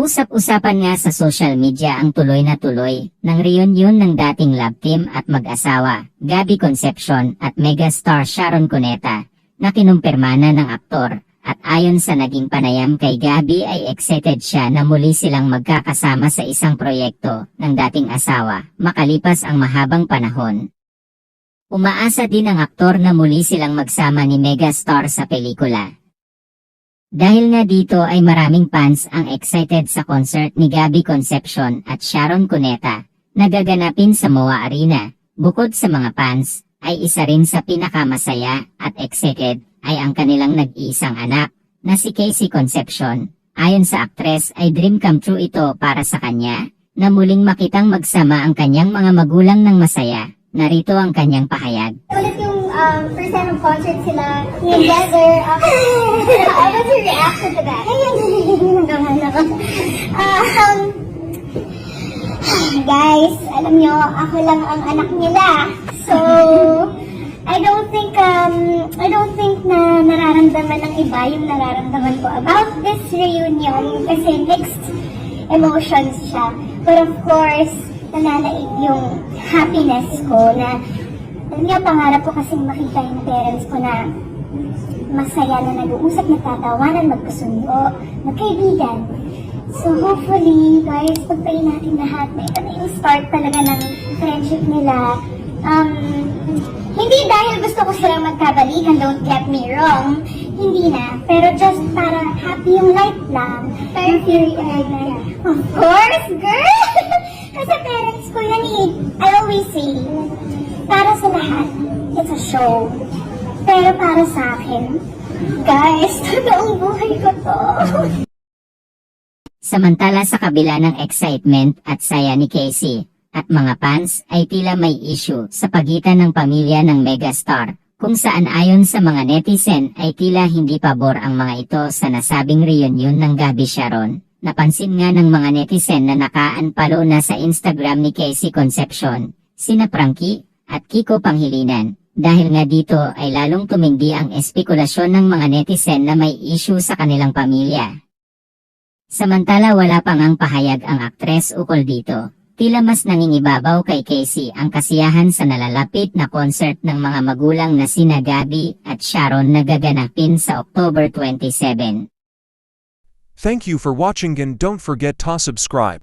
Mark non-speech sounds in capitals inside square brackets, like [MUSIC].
Usap-usapan nga sa social media ang tuloy na tuloy ng reunion ng dating love team at mag-asawa, Gabby Concepcion at megastar Sharon Cuneta, na kinumpirma na ng aktor. At ayon sa naging panayam kay Gabby ay excited siya na muli silang magkakasama sa isang proyekto ng dating asawa, makalipas ang mahabang panahon. Umaasa din ang aktor na muli silang magsama ni megastar sa pelikula. Dahil nga dito ay maraming fans ang excited sa concert ni Gabby Concepcion at Sharon Cuneta na gaganapin sa MOA Arena. Bukod sa mga fans, ay isa rin sa pinakamasaya at excited ay ang kanilang nag-iisang anak na si Casey Concepcion. Ayon sa aktres ay dream come true ito para sa kanya na muling makitang magsama ang kanyang mga magulang ng masaya. Narito ang kanyang pahayag. Ulit yung um, first time of concert sila together. Um, uh, what's your reaction to that? um, guys, alam nyo, ako lang ang anak nila. So, I don't think, um, I don't think na nararamdaman ng iba yung nararamdaman ko about this reunion kasi mixed emotions siya. But of course, nananaig yung happiness ko na alam niyo, pangarap ko kasing makita yung parents ko na masaya na nag-uusap, nagtatawanan, magkasundo, magkaibigan. So hopefully, guys, pagpayin natin lahat na ito na yung start talaga ng friendship nila. Um, hindi dahil gusto ko silang magkabalikan, don't get me wrong. Hindi na. Pero just para happy yung life lang. Na, of course, girl! Say, para sa lahat, it's a show. Pero para sa akin, guys, [LAUGHS] totoong buhay ko to. Samantala sa kabila ng excitement at saya ni Casey at mga fans ay tila may issue sa pagitan ng pamilya ng megastar kung saan ayon sa mga netizen ay tila hindi pabor ang mga ito sa nasabing reunion ng Gabi Sharon. Napansin nga ng mga netizen na nakaanpalo na sa Instagram ni Casey Concepcion, sina Frankie at Kiko Panghilinan. Dahil nga dito ay lalong tumindi ang espekulasyon ng mga netizen na may issue sa kanilang pamilya. Samantala wala pang ang pahayag ang aktres ukol dito. Tila mas nangingibabaw kay Casey ang kasiyahan sa nalalapit na concert ng mga magulang na sina Gabi at Sharon na gaganapin sa October 27. Thank you for watching and don't forget to subscribe.